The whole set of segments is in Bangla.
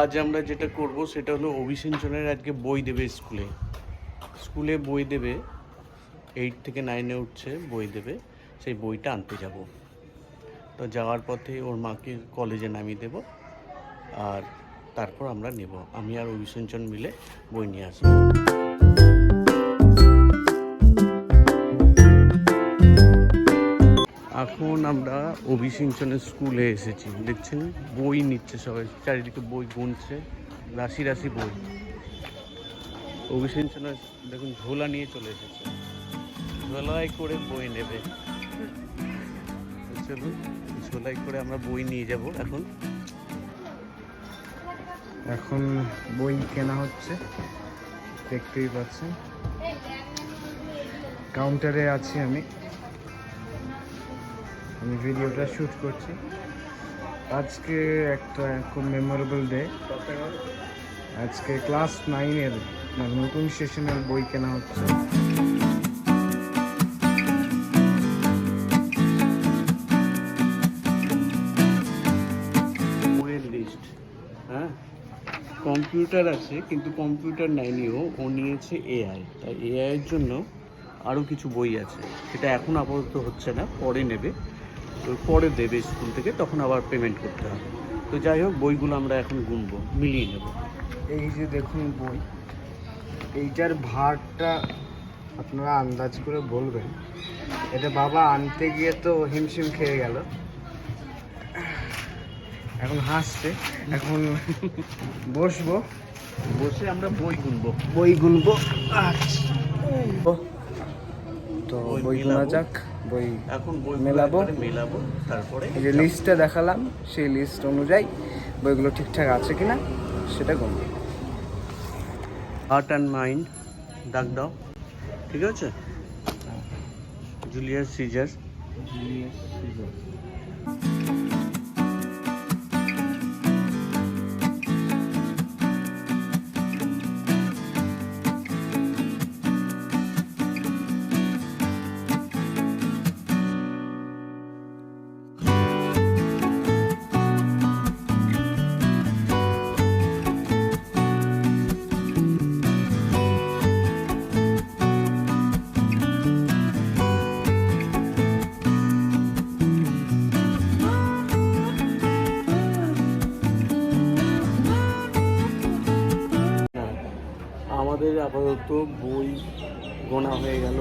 আজ আমরা যেটা করব সেটা হলো অভিসিঞ্চনের আজকে বই দেবে স্কুলে। স্কুলে বই দেবে এইট থেকে নাইনে উঠছে, বই দেবে। সেই বইটা আনতে যাব। তো যাওয়ার পথে ওর মাকে কলেজে নামিয়ে দেব আর তারপর আমরা নেব। আমি আর অভিসিঞ্চন মিলে বই নিয়ে আসব। এখন আমরা অভিসিঞ্চনের স্কুলে এসেছি, দেখছেন? বই নিচ্ছে সবাই, চারিদিকে বই গুনছে, রাশি রাশি বই। অভিসিঞ্চনের দেখুন, ঝোলা নিয়ে চলে এসেছে। ঝোলায় করে বই নেবে। চলুন, ঝোলাই করে আমরা বই নিয়ে যাব এখন। এখন বই কেনা হচ্ছে, দেখতেই পাচ্ছেন। কাউন্টারে আছি আমি। আমি ভিডিওটা শ্যুট করছি। আজকে একটা খুব মেমোরেবল ডে আজকে ক্লাস নাইনের নতুন সেশনের বই কেনা হচ্ছে। হ্যাঁ? কম্পিউটার আছে, কিন্তু কম্পিউটার নেয়নি ও। ও নিয়েছে এআই তাই এআই এর জন্য আরও কিছু বই আছে। সেটা এখন আপাতত হচ্ছে না, পরে নেবে। পরে দেবে স্কুল থেকে তখন আবার পেমেন্ট করতে হবে। তো যাই হোক বইগুলো আমরা এখন গুনবো মিলিয়ে নেব। এই যে দেখুন বই এইটার ভারটা আপনারা আন্দাজ করে বলবেন। এটা বাবা আনতে গিয়ে তো হিমশিম খেয়ে গেল। এখন হাসছে এখন বসবো। বসে আমরা বই গুনবো। বই গুনবো। আচ্ছা। তো বই কেনা যাক বই এখন বই মেলাবো? মেলাবো তারপরে যে লিস্টটা দেখালাম সেই লিস্ট অনুযায়ী বইগুলো ঠিকঠাক আছে কিনা সেটা গুনবো। হার্ট অ্যান্ড মাইন্ড ডাক দাও। ঠিক আছে? জুলিয়াস সিজার আমাদের আপাতত বই গোনা হয়ে গেল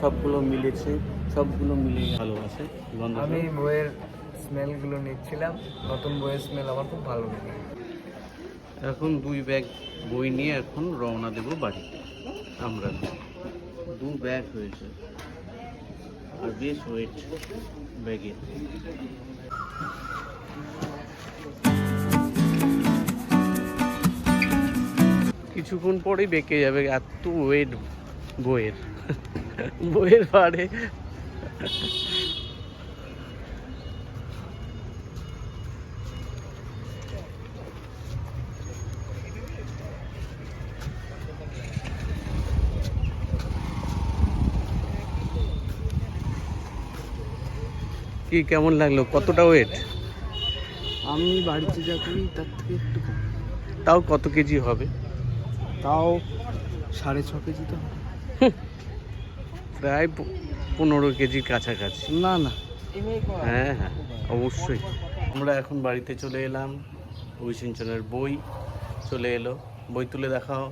সবগুলো মিলেছে সবগুলো মিলে ভালো আছে আমি বইয়ের স্মেলগুলো নিচ্ছিলাম নতুন বইয়ের স্মেল আমার খুব ভালো লাগে। এখন দুই ব্যাগ বই নিয়ে এখন রওনা দেব বাড়ি আমরা দু ব্যাগ হয়েছে আর বেশ ওয়েট ব্যাগে। কিছুক্ষণ পরেই বেঁকে যাবে এত ওয়েট বইয়ের। বইয়ের ভারে কি কেমন লাগল? কতটা ওয়েট আমি বাড়িতে যা করি তার থেকে একটু কম। তাও কত কেজি হবে? তাও সাড়ে ছ কেজি তো প্রায় পনেরো কেজির কাছাকাছি। না না। হ্যাঁ হ্যাঁ অবশ্যই। আমরা এখন বাড়িতে চলে এলাম অভিসিঞ্চনের বই চলে এলো। বই তুলে দেখাও।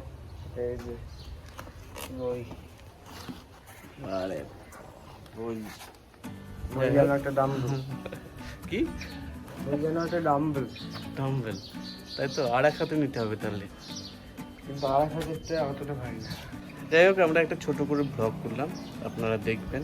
এই যে বই। আরে বই। বই যেন একটা ডাম্বেল। কি? বই যেন একটা ডাম্বেল। ডাম্বেল। তাই তো আর এক হাতে নিতে হবে তাহলে। কিন্তু এক হাজার অতটা ভারী না। যাই হোক, আমরা একটা ছোট করে ব্লগ করলাম। আপনারা দেখবেন।